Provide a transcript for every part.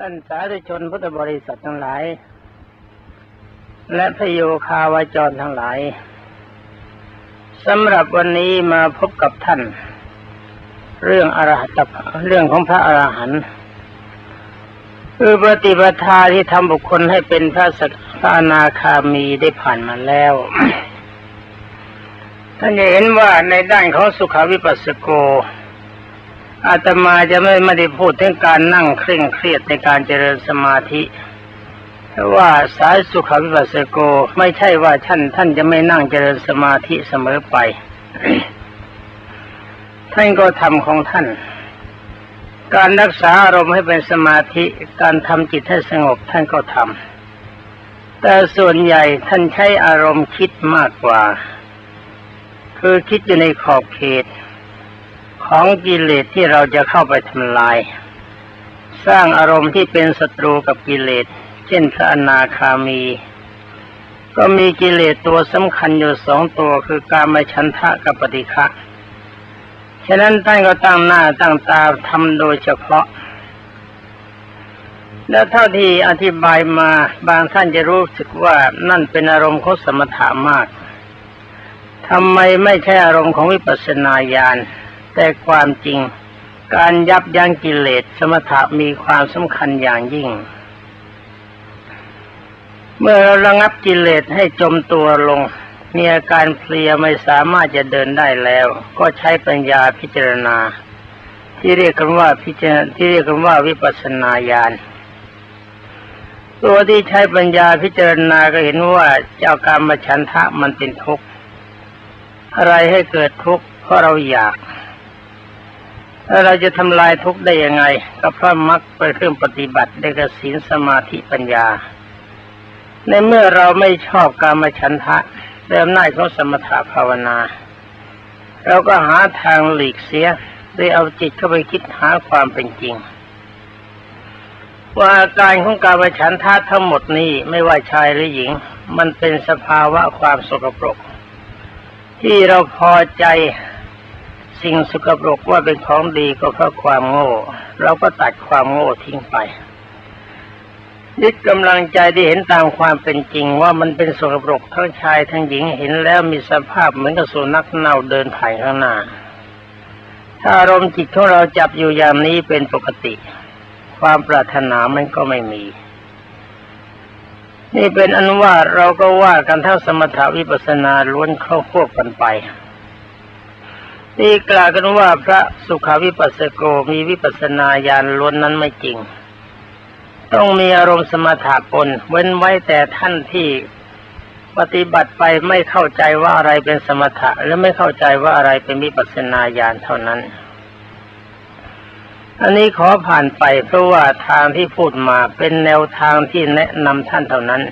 ท่านสาธุชนพุทธบริษัททั้งหลาย และพโยคาวาจรทั้งหลายสำหรับวันนี้มาพบกับท่าน เรื่องอรหัตเรื่องของพระอรหันต์คือปฏิปทาที่ทำบุคคลให้เป็นพระสักพระอนาคามีได้ผ่านมาแล้ว ท่านจะเห็นว่าในด้านของสุขวิปัสสโก อาตมาจะไม่ไม่ได้พูดถึงการนั่งเคร่งเครียดในการเจริญสมาธิเพราะว่าสายสุขวิปัสสโกไม่ใช่ว่าท่านท่านจะไม่นั่งเจริญสมาธิเสมอไป ท่านก็ทำของท่าน การรักษาอารมณ์ให้เป็นสมาธิการทำจิตให้สงบท่านก็ทำแต่ส่วนใหญ่ท่านใช้อารมณ์คิดมากกว่า คือคิดอยู่ในขอบเขต ของกิเลสที่เราจะเข้าไปทำลาย สร้างอารมณ์ที่เป็นศัตรูกับกิเลส เช่นพระอนาคามี ก็มีกิเลสตัวสำคัญอยู่สองตัวคือการมาชันทะกับปฏิฆะฉะนั้นท่านก็ตั้งหน้าตั้งตาทำโดยเฉพาะ แล้วเท่าที่อธิบายมาบางท่านจะรู้สึกว่านั่นเป็นอารมณ์ของสมถะมากทำไมไม่ใช่อารมณ์ของวิปัสสนาญาณ แต่ความจริง การยับยั้งกิเลสสมถะมีความสำคัญอย่างยิ่ง เมื่อเราระงับกิเลสให้จมตัวลง มีอาการเพลียไม่สามารถจะเดินได้แล้ว ก็ใช้ปัญญาพิจารณา ที่เรียกกันว่าพิจารที่เรียกกันว่าวิปัสสนาญาณตัวที่ใช้ปัญญาพิจารณาก็เห็นว่าเจ้าการมฉันทะมันเป็นทุกข์อะไรให้เกิดทุกข์เพราะเราอยาก แล้วเราจะทำลายทุกข์ได้ยังไงก็เพราะมรรคเป็นเครื่องปฏิบัติได้กสินสมาธิปัญญา ในเมื่อเราไม่ชอบการมาฉันทะเดิมหน้าเของสมถะภาวนา เราก็หาทางหลีกเสียโดยเอาจิตเข้าไปคิดหาความเป็นจริง ว่าอาการของการมาฉันทะทั้งหมดนี้ไม่ว่าชายหรือหญิง มันเป็นสภาวะความสกปรก ที่เราพอใจ สิ่งสกปรกว่าเป็นของดีก็เพราะความโง่ เราก็ตัดความโง่ทิ้งไปยึดกำลังใจที่เห็นตามความเป็นจริงว่ามันเป็นสกปรกทั้งชายทั้งหญิงเห็นแล้วมีสภาพเหมือนกับสุนัขเน่าเดินผ่านข้างหน้า ถ้าอารมณ์จิตของเราจับอยู่อย่างนี้เป็นปกติ ความปรารถนามันก็ไม่มี นี่เป็นอันว่าเราก็ว่ากันทั้งสมถาวิปัสสนาล้วนเข้าควบกันไป นี่กล่าวกันว่าพระสุขาวิปัสสโกมีวิปัสนาญาณล้วนนั้นไม่จริง ต้องมีอารมณ์สมถะปนเว้นไว้แต่ท่านที่ปฏิบัติไปไม่เข้าใจว่าอะไรเป็นสมถะ และไม่เข้าใจว่าอะไรเป็นวิปัสนาญาณเท่านั้น อันนี้ขอผ่านไปเพราะว่าทางที่พูดมาเป็นแนวทางที่แนะนำท่านเท่านั้น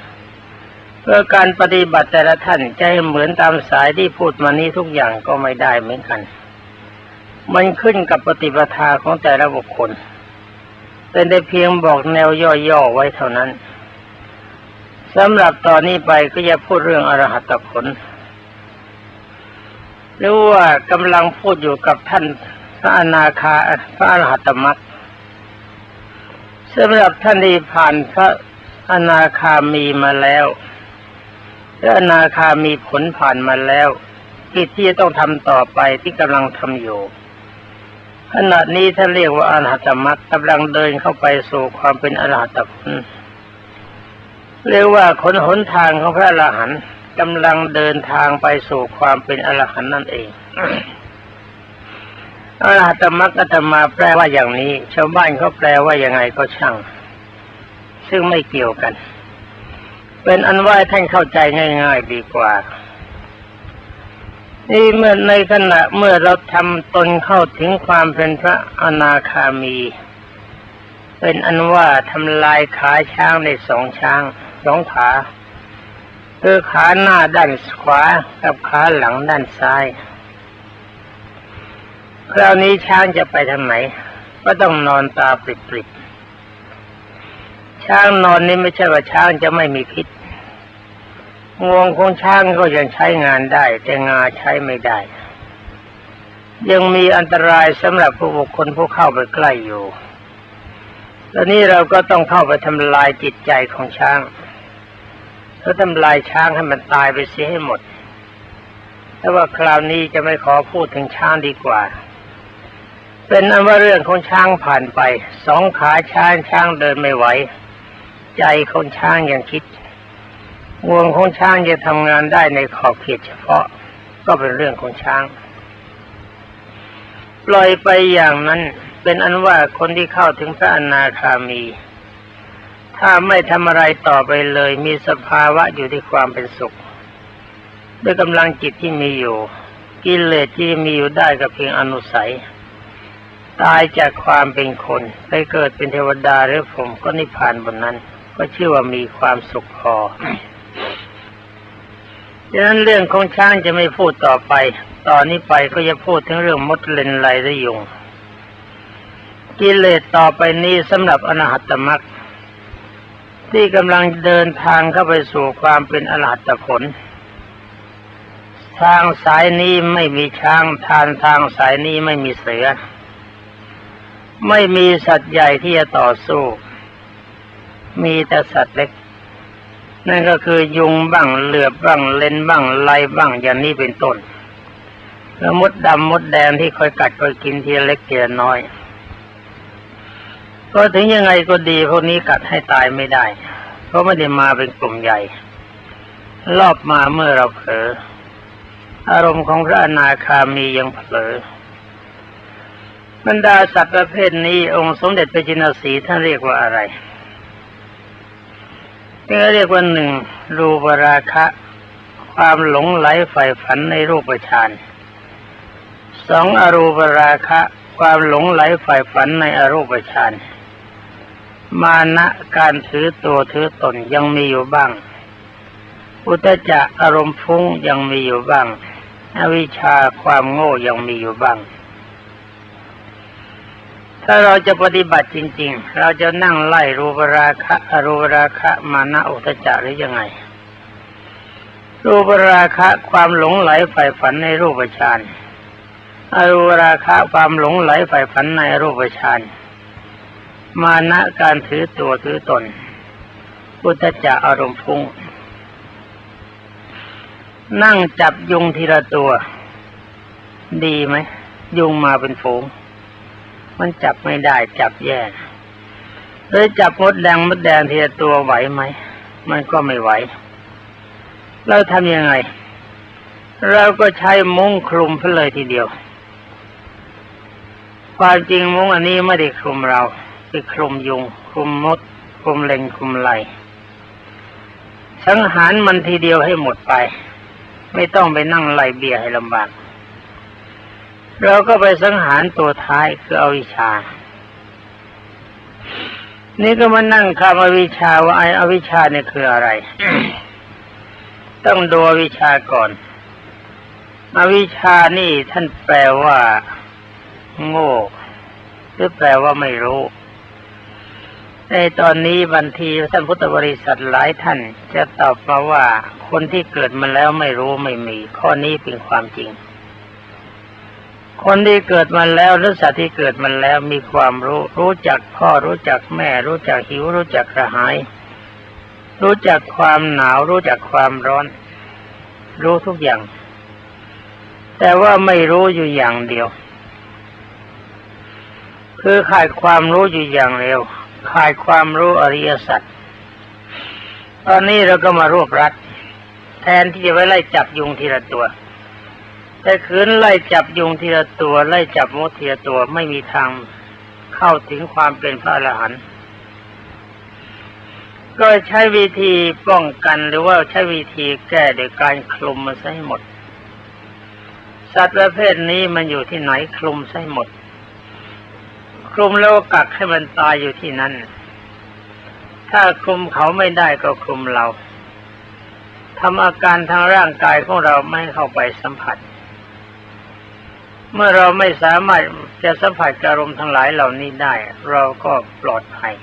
เพื่อการปฏิบัติแต่ละท่านจะให้เหมือนตามสายที่พูดมานี้ทุกอย่างก็ไม่ได้เหมือนกัน มันขึ้นกับปฏิปทาของแต่ละบุคคล เป็นได้เพียงบอกแนวย่อๆไว้เท่านั้นสำหรับตอนนี้ไปก็จะพูดเรื่องอรหัตผลหรือว่ากำลังพูดอยู่กับท่านพระอนาคาพระอรหัตมรรคสำหรับท่านที่ผ่านพระอนาคามีมาแล้ว พระอนาคามีผลผ่านมาแล้วที่ที่จะต้องทำต่อไปที่กำลังทำอยู่ขณะนี้ท่านเรียกว่าอรหัตมรรคกำลังเดินเข้าไปสู่ความเป็นอรหัตผลเรียกว่าคนหนทางของพระอรหันต์กำลังเดินทางไปสู่ความเป็นอรหันต์นั่นเองอรหัตมรรคธรรมาแปลว่าอย่างนี้ ชาวบ้านเขาแปลว่ายังไงก็ช่าง ซึ่งไม่เกี่ยวกัน เป็นอันว่าท่านเข้าใจง่าย ๆ ดีกว่า นี่เมื่อในขณะเมื่อเราทำตนเข้าถึงความเป็นพระอนาคามี เป็นอันว่าทำลายขาช้างในสองช้างสองขาคือขาหน้าด้านขวากับขาหลังด้านซ้าย คราวนี้ช้างจะไปทางไหน ก็ต้องนอนตาปริบๆ ช้างนอนนี่ไม่ใช่ว่าช้างจะไม่มีพิษงวงของช้างก็ยังใช้งานได้ แต่งาใช้ไม่ได้ ยังมีอันตรายสำหรับผู้บุคคลผู้เข้าไปใกล้อยู่แล้วนี้เราก็ต้องเข้าไปทำลายจิตใจของช้างแล้วทำลายช้างให้มันตายไปเสียให้หมดแต่ว่าคราวนี้จะไม่ขอพูดถึงช้างดีกว่า เป็นอันว่าเรื่องของช้างผ่านไป สองขาช้างช้างเดินไม่ไหว ใจของช้างยังคิดงวงของช้างจะทำงานได้ในขอบเขตเฉพาะ ก็เป็นเรื่องของช้าง ปล่อยไปอย่างนั้นเป็นอันว่าคนที่เข้าถึงพระอนาคามี ถ้าไม่ทำอะไรต่อไปเลย มีสภาวะอยู่ที่ความเป็นสุข ด้วยกำลังจิตที่มีอยู่ กิเลสที่มีอยู่ได้ก็เพียงอนุสัย ตายจากความเป็นคน ไปเกิดเป็นเทวดาหรือผมก็นิพพานบนนั้น ก็ชื่อว่ามีความสุขพอดังนั้นเรื่องของช้างจะไม่พูดต่อไป ตอนนี้ไปก็จะพูดถึงเรื่องมดเลนไรและยุง กิเลสต่อไปนี้สำหรับอนาหัตมรรคที่กำลังเดินทางเข้าไปสู่ความเป็นอรหัตผล ทางสายนี้ไม่มีช้างทานทางสายนี้ไม่มีเสือ ไม่มีสัตว์ใหญ่ที่จะต่อสู้ มีแต่สัตว์เล็ก นั่นก็คือยุงบ้างเหลือบบ้างเลนบ้างไลบ้างอย่างนี้เป็นต้นแล้วมดดำมดแดงที่คอยกัดคอยกินทีละเล็กทีละน้อย ก็ถึงยังไงก็ดีพวกนี้กัดให้ตายไม่ได้ เพราะไม่ได้มาเป็นกลุ่มใหญ่ รอบมาเมื่อเราเผลออารมณ์ของพระอนาคามียังเผลอบรรดาสัตว์ประเภทนี้องค์สมเด็จพระจินสีท่านเรียกว่าอะไร นี่เรียกว่าหนึ่งรูปราคะ ความหลงไหลใฝ่ฝันในรูปฌานสองอรูปราคะ ความหลงไหลใฝ่ฝันในอรูปฌานมานะการถือตัวถือตนยังมีอยู่บ้าง อุตจะอารมณ์ฟุ้งยังมีอยู่บ้าง อวิชชาความโง่ยังมีอยู่บ้าง ถ้าเราจะปฏิบัติจริง ๆ เราจะนั่งไล่รูปราคะอรูปราคะมานะอุตจะหรือยังไง รูปราคะความหลงไหลใฝ่ฝันในรูปฌานอรูปราคะความหลงไหลใฝ่ฝันในรูปฌานมานะการถือตัวถือตน อุตจะอารมณ์ฟุ้งนั่งจับยุงทีละตัว ดีไหม ยุงมาเป็นฝูง มันจับไม่ได้จับแย่หรือจับมดแดงมดแดงเทีละตัวไหวไหม มันก็ไม่ไหว เราทำยังไง เราก็ใช้มุ้งคลุมเพเลยทีเดียว ความจริงมุ้งอันนี้ไม่ได้คลุมเราไปคลุมยุงคลุมมดคลุมเลงคลุมไหลสังหารมันทีเดียวให้หมดไป ไม่ต้องไปนั่งไล่เบียให้ลำบาก เราก็ไปสังหารตัวท้ายคืออวิชชานี่ก็มานั่งคำอวิชชาว่าไออวิชาเนี่ยคืออะไร ต้องดูอวิชาก่อน อวิชชานี่ท่านแปลว่า โง่ หรือแปลว่าไม่รู้ ในตอนนี้บันทีท่านพุทธบริษัทหลายท่าน จะตอบมาว่าคนที่เกิดมาแล้วไม่รู้ไม่มี ข้อนี้เป็นความจริง คนที่เกิดมาแล้วหรือสัตว์ที่เกิดมาแล้วมีความรู้ รู้จักพ่อรู้จักแม่ รู้จักหิว รู้จักกระหาย รู้จักความหนาว รู้จักความร้อน รู้ทุกอย่าง แต่ว่าไม่รู้อยู่อย่างเดียว คือขาดความรู้อยู่อย่างเดียวขาดความรู้อริยสัจตอนนี้เราก็มารวบรัด แทนที่จะไปไล่จับยุงทีละตัว แต่คืนไล่จับยุงทีละตัว ไล่จับมดทีละตัวไม่มีทางเข้าถึงความเป็นพระอรหันต์ก็ใช้วิธีป้องกันหรือว่าใช้วิธีแก้โดยการคลุมมันใให้หมด สัตว์ประเภทนี้มันอยู่ที่ไหนคลุมใให้หมด คลุมแล้วกักให้มันตายอยู่ที่นั่น ถ้าคลุมเขาไม่ได้ก็คลุมเราทำอาการทางร่างกายของเราไม่เข้าไปสัมผัส เมื่อเราไม่สามารถจะสัมผัสอารมณ์ทั้งหลายเหล่านี้ได้ เราก็ปลอดภัย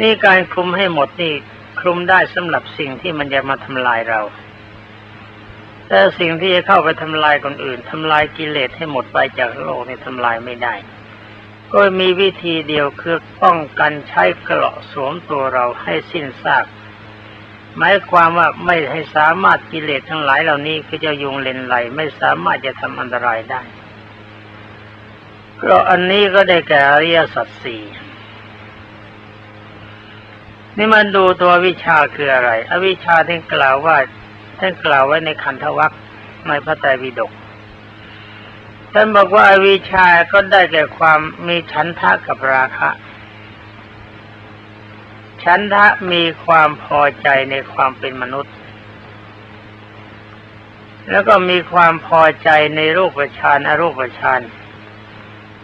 นี่การคลุมให้หมดนี่คลุมได้สำหรับสิ่งที่มันจะมาทำลายเรา แต่สิ่งที่จะเข้าไปทำลายคนอื่นทำลายกิเลสให้หมดไปจากโลกนี่ทำลายไม่ได้ ก็มีวิธีเดียวคือป้องกันใช้เกราะสวมตัวเราให้สิ้นซาก หมายความว่าไม่ให้สามารถกิเลสทั้งหลายเหล่านี้คือจะยุงเลนไหล ไม่สามารถจะทำอันตรายได้เกราะอันนี้ก็ได้แก่อริยสัจสี่นี่มันดูตัววิชาคืออะไร อวิชาที่กล่าวว่าท่านกล่าวไว้ในขันธวัคในพระไตรปิฎกท่านบอกว่าอวิชาก็ได้แก่ความมีฉันทะกับราคะ ฉันทะมีความพอใจในความเป็นมนุษย์ แล้วก็มีความพอใจในรูปฌานอรูปฌาน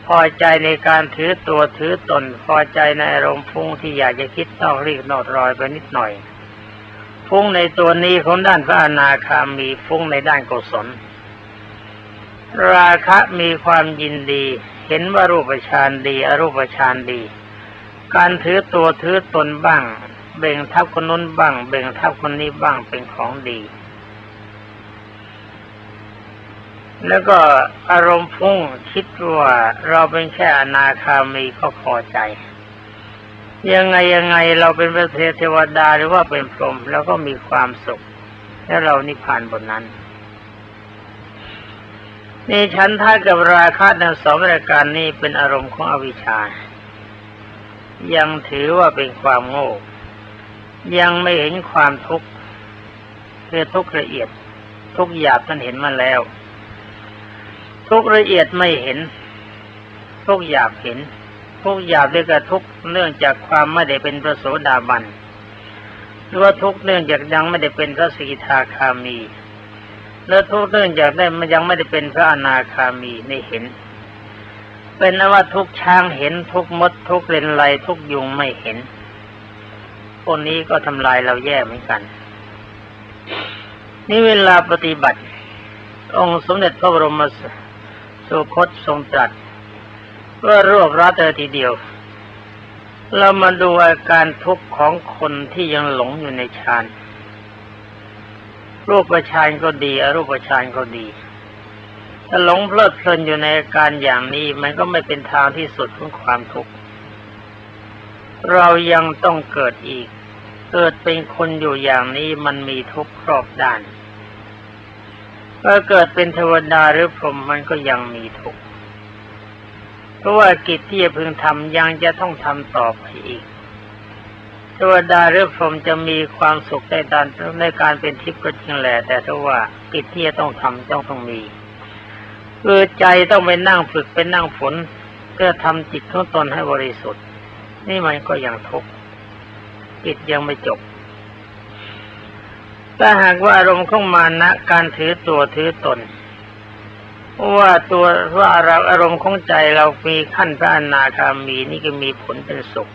พอใจในการถือตัวถือตน พอใจในอารมณ์ฟุ้งที่อยากจะคิดนอกรีกนอกรอยไปนิดหน่อยฟุ้งในตัวนี้ของด้านพระอนาคามีฟุ้งในด้านกุศล ราคะมีความยินดี เห็นว่ารูปฌานดี อรูปฌานดี การถือตัวถือตนบ้าง เบ่งทับคนนู้นบ้าง เบ่งทับคนนี้บ้างเป็นของดี แล้วก็อารมณ์พุ่งคิดว่าเราเป็นแค่อนาคามีก็พอใจ ยังไงยังไงเราเป็นพระเทวดาหรือว่าเป็นพรหมแล้วก็มีความสุข และเรานิพพานบนนั้นนี่ฉันท่ากับราคะทั้งสองรายการนี้เป็นอารมณ์ของอวิชชา ยังถือว่าเป็นความโง่ ยังไม่เห็นความทุกข์คือทุกละเอียด ทุกหยาบท่านเห็นมาแล้ว ทุกละเอียดไม่เห็น ทุกหยาบเห็น ทุกหยาบด้วยกับทุกเนื่องจากความไม่ได้เป็นพระโสดาบันหรือว่าทุกเนื่องจากยังไม่ได้เป็นพระสกิทาคามี แล้วทุกเนื่องจากได้มันยังไม่ได้เป็นพระอนาคามีไม่เห็น เป็นนว่าทุกช้างเห็นทุกมดทุกเลนไรทุกยุงไม่เห็นพวกนี้ก็ทำลายเราแย่เหมือนกัน นี่เวลาปฏิบัติ องค์สมเด็จพระบรมสุคตทรงตรัสว่ารวบรัดเธอทีเดียว เรามาดูอาการทุกข์ของคนที่ยังหลงอยู่ในฌานรูปฌานก็ดีอรูปฌานก็ดี ถ้าหลงเพลิดเพลินอยู่ในอาการอย่างนี้มันก็ไม่เป็นทางที่สุดของความทุกข์ เรายังต้องเกิดอีก เกิดเป็นคนอยู่อย่างนี้มันมีทุกข์ครอบด้านถ้าเกิดเป็นเทวดาหรือพรหมมันก็ยังมีทุกข์ เพราะว่ากิจที่จะพึงทำยังจะต้องทำต่อไปอีกเทวดาหรือพรหมจะมีความสุขในการในการเป็นทิพย์ก็จริงแหละแต่ถ้าว่ากิจที่จะต้องทำต้องต้องมี คือใจต้องไปนั่งฝึกไปนั่งฝน เพื่อทำจิตของตนให้บริสุทธิ์ นี่มันก็ยังทุกข์กิจยังไม่จบถ้าหากว่าอารมณ์ของมานะการถือตัวถือตนว่าตัวว่าเราอารมณ์ของใจเรามีขั้นพระอนาคามีนี่ก็มีผลเป็นสุข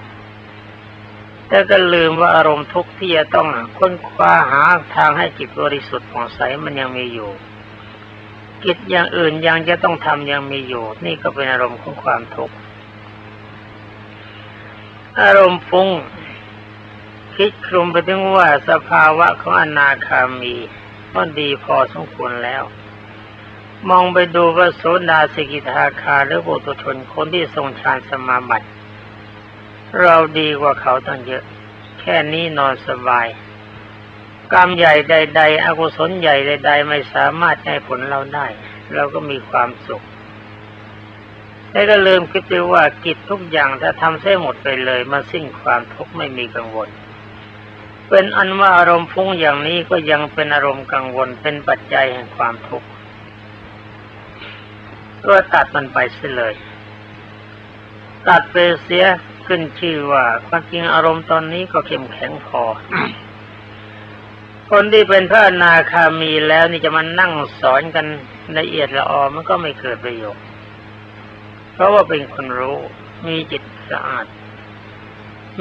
แต่ก็ลืมว่าอารมณ์ทุกข์ที่จะต้องค้นคว้าหาทางให้จิตบริสุทธิ์ผ่องใสมันยังมีอยู่ กิจอย่างอื่นยังจะต้องทำยังมีอยู่ นี่ก็เป็นอารมณ์ของความทุกข์อารมณ์ฟุ้งคิดคลุมไปถึงว่าสภาวะของอนาคามีก็ดีพอสมควรแล้ว มองไปดูว่าโสดาสกิทาคาหรือบุตุชนคนที่ทรงฌานสมาบัติ เราดีกว่าเขาตั้งเยอะ แค่นี้นอนสบาย กรรมใหญ่ใด ๆ อกุศลใหญ่ใด ๆ ไม่สามารถให้ผลเราได้ เราก็มีความสุขแต่ก็ลืมคิดไปว่ากิจทุกอย่างถ้าทำเส้หมดไปเลย มาสิ้นความทุกข์ไม่มีกังวล เป็นอันว่าอารมณ์ฟุ้งอย่างนี้ก็ยังเป็นอารมณ์กังวลเป็นปัจจัยแห่งความทุกข์ก็ตัดมันไปเสียเลย ตัดไปเสียขึ้นชื่อว่าความจริงอารมณ์ตอนนี้ก็เข้มแข็งพอ คนที่เป็นพระอนาคามีแล้วนี่จะมานั่งสอนกันละเอียดละออมันก็ไม่เกิดประโยชน์ เพราะว่าเป็นคนรู้มีจิตสะอาด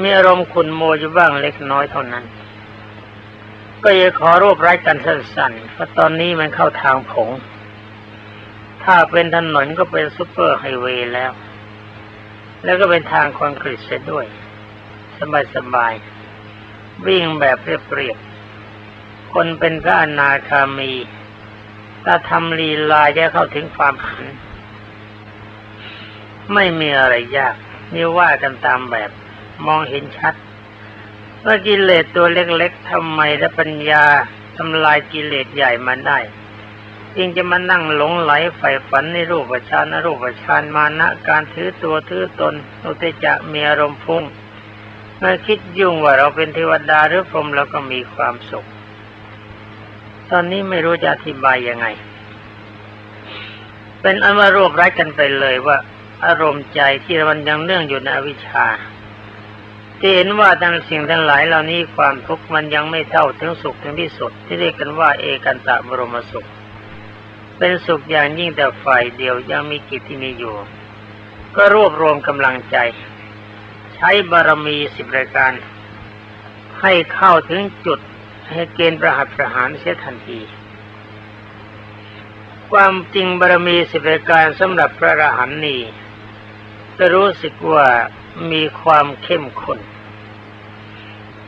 มีอารมณ์ขุนโมอยู่บ้างเล็กน้อยเท่านั้น ก็จะขอรวบรัดกันสั้นๆเพราะตอนนี้มันเข้าทางผง ถ้าเป็นถนนก็เป็นซุปเปอร์ไฮเวย์แล้ว แล้วก็เป็นทางคอนกรีตเสียด้วย สบายๆวิ่งแบบเรียบๆ คนเป็นพระอนาคามีถ้าทำลีลาจะเข้าถึงความขัน ไม่มีอะไรยากนี่ว่ากันตามแบบมองเห็นชัด ว่ากิเลสตัวเล็ก ๆทำไมและปัญญาทำลายกิเลสใหญ่มันได้จึงจะมานั่งหลงไหลใฝ่ฝันในรูปฌานรูปฌานมานะ การถือตัวถือตนอุตจะมีอารมณ์พุ่งเมื่อคิดยุ่งว่าเราเป็นเทวดาหรือพรหมเราก็มีความสุข ตอนนี้ไม่รู้จะอธิบายยังไง เป็นอันว่ารวบรัดกันไปเลยว่า อารมณ์ใจที่มันยังเนื่องอยู่ในอวิชชาที่เห็นว่าทั้งสิ่งทั้งหลายเหล่านี้ความทุกข์มันยังไม่เท่าถึงสุขถึงที่สุด ที่เรียกกันว่าเอกันตะบรมสุข เป็นสุขอย่างยิ่งแต่ฝ่ายเดียวยังมีกิจที่มีอยู่ ก็รวบรวมกำลังใจ ใช้บารมีสิบรายการ ให้เข้าถึงจุด ให้เกณฑ์ประหัตประหารเสียทันที ความจริงบารมีสิบรายการสำหรับพระอรหันต์นี้จะรู้สึกว่ามีความเข้มข้น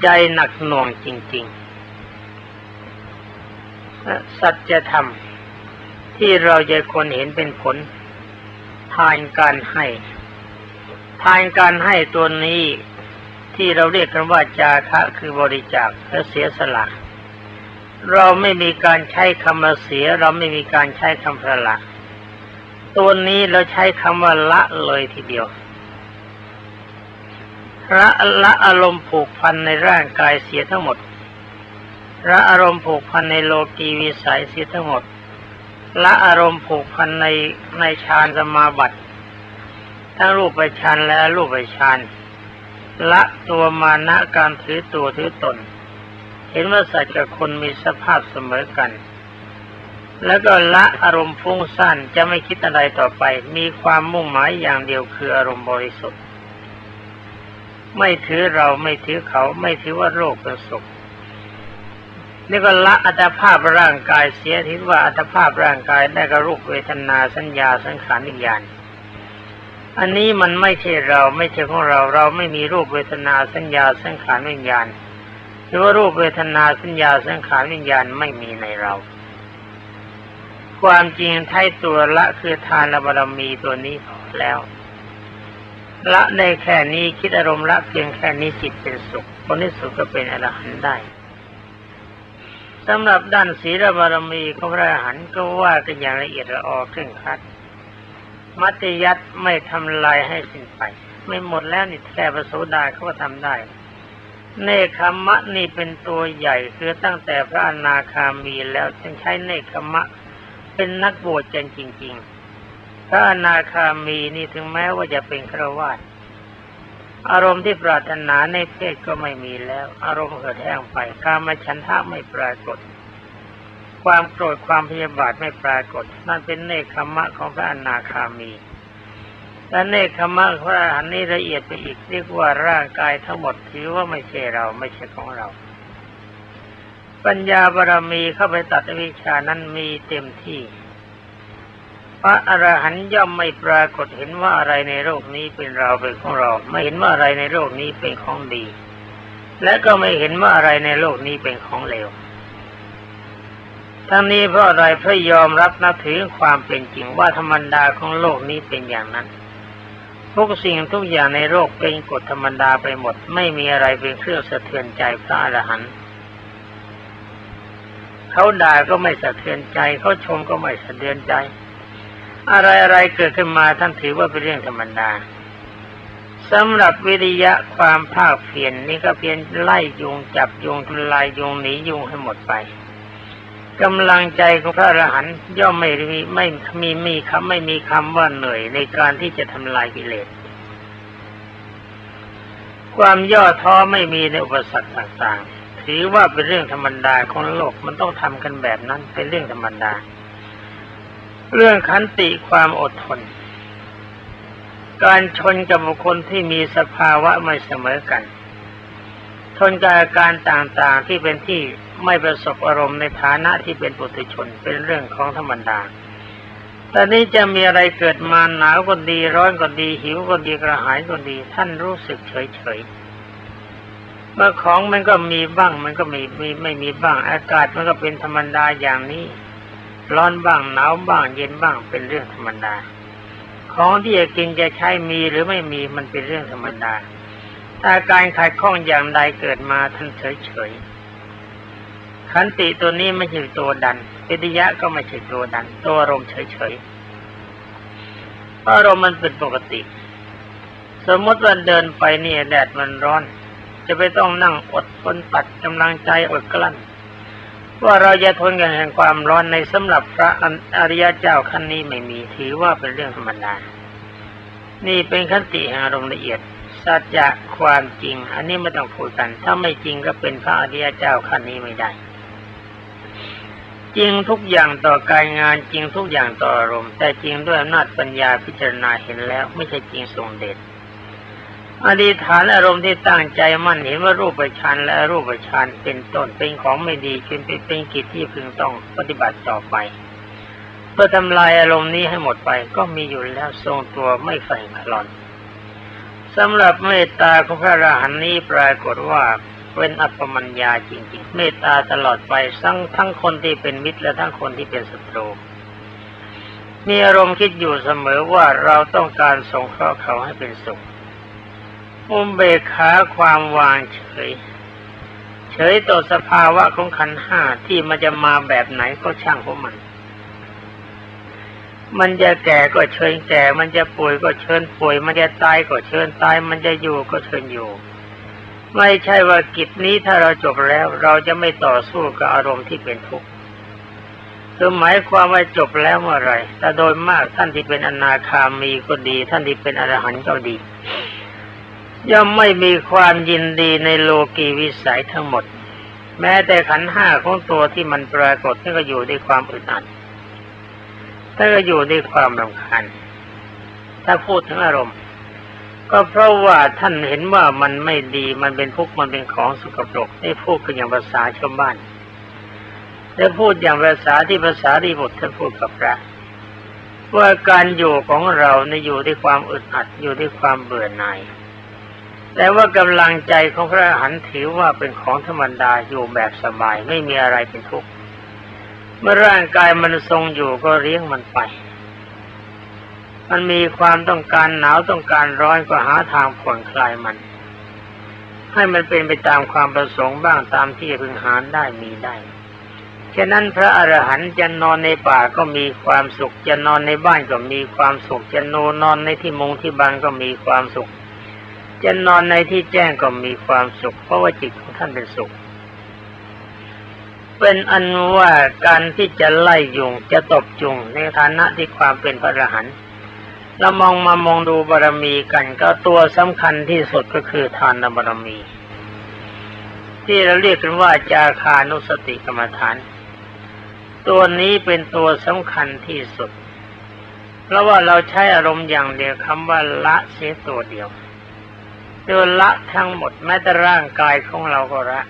ใจหนักหน่วงจริง ๆ สัจธรรมที่เราจะคนเห็นเป็นผล ทานการให้ ทานการให้ตัวนี้ ที่เราเรียกกันว่าจาคะคือบริจาคและเสียสละเราไม่มีการใช้คำว่าเสีย เราไม่มีการใช้คำพระละตัวนี้เราใช้คำว่าละเลยทีเดียวละละอารมณ์ผูกพันในร่างกายเสียทั้งหมดละอารมณ์ผูกพันในโลกีวิสัยเสียทั้งหมดละอารมณ์ผูกพันในในฌานสมาบัติทั้งรูปฌานและรูปฌาน ละตัวมานะการถือตัวถือตน เห็นว่าสัตว์กับคนมีสภาพเสมอกัน แล้วก็ละอารมณ์ฟุ้งซ่านจะไม่คิดอะไรต่อไป มีความมุ่งหมายอย่างเดียวคืออารมณ์บริสุทธิ์ ไม่ถือเราไม่ถือเขาไม่ถือว่าโรคเป็นสุขนี่ก็ละอัตภาพร่างกายเสียทิว่าอัตภาพร่างกายได้กับรูปเวทนาสัญญาสังขารวิญญาณ อันนี้มันไม่ใช่เราไม่ใช่ของเรา เราไม่มีรูปเวทนาสัญญาสังขารวิญญาณหรือว่ารูปเวทนาสัญญาสังขารวิญญาณไม่มีในเรา ความจริงท้ตัวละคือทานบารมีตัวนี้พอแล้วละในแค่นี้คิดอารมณ์ละเพียงแค่นี้จิตเป็นสุขคนที่สุขก็เป็นอรหันต์ได้สำหรับด้านศีลบารมีของพระอรหันต์ก็ว่ากันอย่างละเอียดละออเคร่งครัด มัตยัตไม่ทำลายให้สิ้นไป ไม่หมดแล้วนี่แค่ประโสดาเขาก็ทำได้ เนคขมะนี่เป็นตัวใหญ่คือตั้งแต่พระอนาคามีแล้วจึงใช้เนคขมะ เป็นนักบวชจริง ๆ พระอนาคามีนี่ถึงแม้ว่าจะเป็นครวาตอารมณ์ที่ปรารถนาในเพศก็ไม่มีแล้ว อารมณ์เกิดแห้งไปการมฉันทะไม่ปรากฏ ความโกรธความพยาบาทไม่ปรากฏ นั่นเป็นเนคขมะของพระอนาคามีและเนคขมะพระอรหันต์นี้ละเอียดไปอีกเรียกว่าร่างกายทั้งหมดถือว่าไม่ใช่เราไม่ใช่ของเรา ปัญญาบารมีเข้าไปตัดวิชานั้นมีเต็มที่ พระอรหันต์ย่อมไม่ปรากฏเห็นว่าอะไรในโลกนี้เป็นเราเป็นของเรา ไม่เห็นว่าอะไรในโลกนี้เป็นของดี และก็ไม่เห็นว่าอะไรในโลกนี้เป็นของเลว ทั้งนี้เพราะอะไรเพราะยอมรับนับถือความเป็นจริงว่าธรรมดาของโลกนี้เป็นอย่างนั้นทุกสิ่งทุกอย่างในโลกเป็นกฎธรรมดาไปหมด ไม่มีอะไรเป็นเครื่องสะเทือนใจพระอรหันต์เขาด่าก็ไม่สะเทือนใจเขาชมก็ไม่สะเทือนใจ อะไรอะไรเกิดขึ้นมาท่านถือว่าเป็นเรื่องธรรมดาสำหรับวิริยะความภาคเพียรนนี่ก็เพียรไล่ยุงจับยุงทลายยุงหนียุงให้หมดไป กำลังใจของพระอรหันต์ย่อมไม่มีไม่มีมีคำไม่มีคำว่าเหนื่อยในการที่จะทำลายกิเลส ความย่อท้อไม่มีในอุปสรรคต่างๆ ถือว่าเป็นเรื่องธรรมดาของโลกมันต้องทำกันแบบนั้นเป็นเรื่องธรรมดา เรื่องขันติความอดทน การชนกับบุคคลที่มีสภาวะไม่เสมอกันทนกับอาการต่างๆที่เป็นที่ ไม่ประสบอารมณ์ในฐานะที่เป็นปุถุชนเป็นเรื่องของธรรมดาแต่นี้จะมีอะไรเกิดมาหนาวก็ดีร้อนก็ดี หิวก็ดีกระหายก็ดี ท่านรู้สึกเฉยๆเมื่อของมันก็มีบ้างมันก็มีมีไม่มีบ้าง อากาศมันก็เป็นธรรมดาอย่างนี้ ร้อนบ้างหนาวบ้าง เย็นบ้างเป็นเรื่องธรรมดา ของที่จะกินจะใช้มีหรือไม่มีมันเป็นเรื่องธรรมดา ถ้าการขัดข้องอย่างใดเกิดมาท่านเฉยเฉย ขันติตัวนี้ไม่ใช่ตัวดันปิติยะก็ไม่ใช่ตัวดัน ตัวอารมณ์เฉยเฉยๆอารมณ์มันเป็นปกติ สมมติว่าเดินไปนี่แดดมันร้อน จะไปต้องนั่งอดทนตัดกำลังใจอดกลั้นว่าเราจะทนกันแห่งความร้อนในสำหรับพระอริยเจ้าขั้นนี้ไม่มีถือว่าเป็นเรื่องธรรมดา นี่เป็นขันติแห่งอารมณ์ละเอียด สัจจะความจริง อันนี้ไม่ต้องพูดกัน ถ้าไม่จริงก็เป็นพระอริยเจ้าขั้นนี้ไม่ได้ จริงทุกอย่างต่อการงานจริงทุกอย่างต่ออารมณ์แต่จริงด้วยอำนาจปัญญาพิจารณาเห็นแล้วไม่ใช่จริงทรงเดชอธิฐานอารมณ์ที่ตั้งใจมั่นเห็นว่ารูปฌานและรูปฌานเป็นต้นเป็นของไม่ดีจึงเป็นเป็นกิจที่พึงต้องปฏิบัติต่อไป เพื่อทำลายอารมณ์นี้ให้หมดไปก็มีอยู่แล้วทรงตัวไม่ใฝ่คลอนสำหรับเมตตาของพระอรหันนี้ปรากฏว่า เป็นอัปปมัญญาจริงๆ เมตตาตลอดไปทั้งทั้งคนที่เป็นมิตรและทั้งคนที่เป็นศัตรู มีอารมณ์คิดอยู่เสมอว่าเราต้องการสงเคราะห์เขาให้เป็นสุข อุมเบกขาความวางเฉย เฉยต่อสภาวะของขันห้าที่มันจะมาแบบไหนก็ช่างของมันมันจะแก่ก็เชิญแก่ มันจะป่วยก็เชิญป่วย มันจะตายก็เชิญตาย มันจะอยู่ก็เชิญอยู่ ไม่ใช่ว่ากิจนี้ถ้าเราจบแล้ว เราจะไม่ต่อสู้กับอารมณ์ที่เป็นทุกข์คือหมายความว่าจบแล้วเมื่อไรแต่โดยมากท่านที่เป็นอนาคามีก็ดี ท่านที่เป็นอรหันต์ก็ดี ย่อมไม่มีความยินดีในโลกีวิสัยทั้งหมด แม้แต่ขันห้าของตัวที่มันปรากฏนี่ก็อยู่ด้วยความอึดอัดถ้าก็อยู่ด้วยความรำคาญถ้าพูดถึงอารมณ์ ก็เพราะว่าท่านเห็นว่ามันไม่ดีมันเป็นทุกข์มันเป็นของสุกปรกได้พูดกันอย่างภาษาชาวบ้านได้พูดอย่างภาษาที่ภาษาดีบทท่านพูดกับพระว่าการอยู่ของเราในอยู่ด้วยความอึดอัดอยู่ด้วยความเบื่อหน่าย แต่ว่ากำลังใจของพระหันถือว่าเป็นของธรรมดาอยู่แบบสบายไม่มีอะไรเป็นทุกข์เมื่อร่างกายมันทรงอยู่ก็เลี้ยงมันไป มันมีความต้องการหนาวต้องการร้อนก็หาทางผ่อนคลายมัน ให้มันเป็นไปตามความประสงค์บ้างตามที่พึงหาได้มีได้ฉะนั้นพระอรหันต์จะนอนในป่าก็มีความสุข จะนอนในบ้านก็มีความสุข จะนอนนอนในที่มงที่บังก็มีความสุข จะนอนในที่แจ้งก็มีความสุข เพราะว่าจิตของท่านเป็นสุข เป็นอันว่าการที่จะไล่ยุงจะตบจุงในฐานะที่ความเป็นพระอรหันต์ เรามองมามองดูบารมีกันก็ตัวสำคัญที่สุดก็คือทานบารมี ที่เราเรียกกันว่าจาคานุสติกรรมฐาน ตัวนี้เป็นตัวสำคัญที่สุด เพราะว่าเราใช้อารมณ์อย่างเดียวคำว่าละเสียตัวเดียวตัวละทั้งหมดแม้แต่ร่างกายของเราก็ละ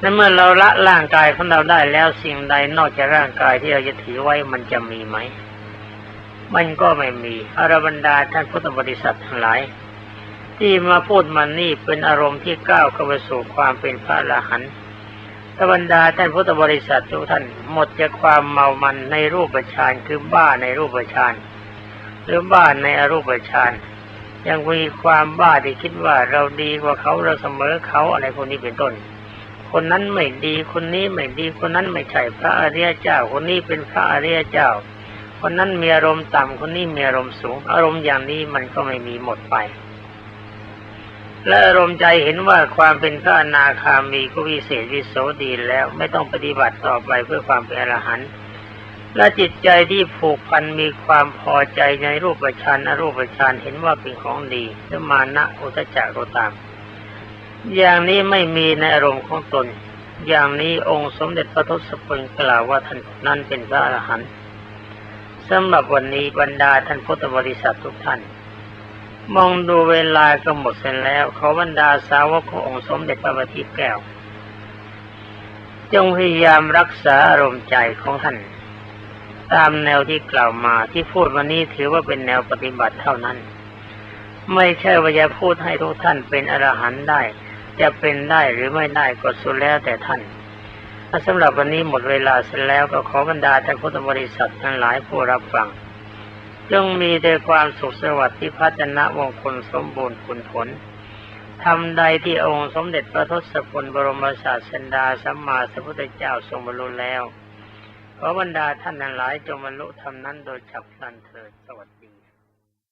และเมื่อเราละร่างกายของเราได้แล้วสิ่งใดนอกจากร่างกายที่เราจะถือไว้มันจะมีไหม มันก็ไม่มีอรบรรดาท่านพุทธบริษัททั้งหลาย ที่มาพูดมันนี่เป็นอารมณ์ที่ก้าวเข้าไปสู่ความเป็นพระอรหันต์บรรดาท่านพุทธบริษัททุกท่านหมดจากความเมามันในรูปฌานคือบ้าในรูปฌานหรือบ้าในอรูปฌานยังมีความบ้าที่คิดว่าเราดีกว่าเขาเราเสมอเขาอะไรพวกนี้เป็นต้น คนนั้นไม่ดีคนนี้ไม่ดีคนนั้นไม่ใช่พระอริยเจ้า คนนี้เป็นพระอริยเจ้า คนนั้นมีอารมณ์ต่ำคนนี้มีอารมณ์สูง อารมณ์อย่างนี้มันก็ไม่มีหมดไป และอารมณ์ใจเห็นว่าความเป็นพระอนาคามีก็วิเศษวิโสดีแล้ว ไม่ต้องปฏิบัติต่อไปเพื่อความเป็นอรหันต์และจิตใจที่ผูกพันมีความพอใจในรูปฌานอรูปฌานเห็นว่าเป็นของดีจะมานะอุตจักก็ตาม อย่างนี้ไม่มีในอารมณ์ของตน อย่างนี้องค์สมเด็จพระทศพลกล่าวว่าท่านนั้นเป็นพระอรหันต์ สำหรับวันนี้บรรดาท่านพุทธบริษัททุกท่าน มองดูเวลาก็หมดเสร็จแล้วขอบรรดาสาวกขององค์สมเด็จพระบัณฑิตแก้ว จงพยายามรักษาอารมณ์ใจของท่าน ตามแนวที่กล่าวมาที่พูดวันนี้ถือว่าเป็นแนวปฏิบัติเท่านั้น ไม่ใช่ว่าจะพูดให้ทุกท่านเป็นอรหันต์ได้ จะเป็นได้หรือไม่ได้ก็สุดแล้วแต่ท่าน สำหรับวันนี้หมดเวลาเสร็จแล้วก็ขอบรรดาท่านพุทธบริษัททั้งหลายผู้รับฟังจงมีแต่ความสุขสวัสดิ์ที่พัฒนามงคลสมบูรณ์ผลผลทำใดที่องค์สมเด็จพระทศพลบรมศาสดาสัมมาสัมพุทธเจ้าทรงบรรลุแล้ว ขอบรรดาท่านทั้งหลายจงบรรลุธรรมนั้นโดยฉับพลันเถิดสวัสดี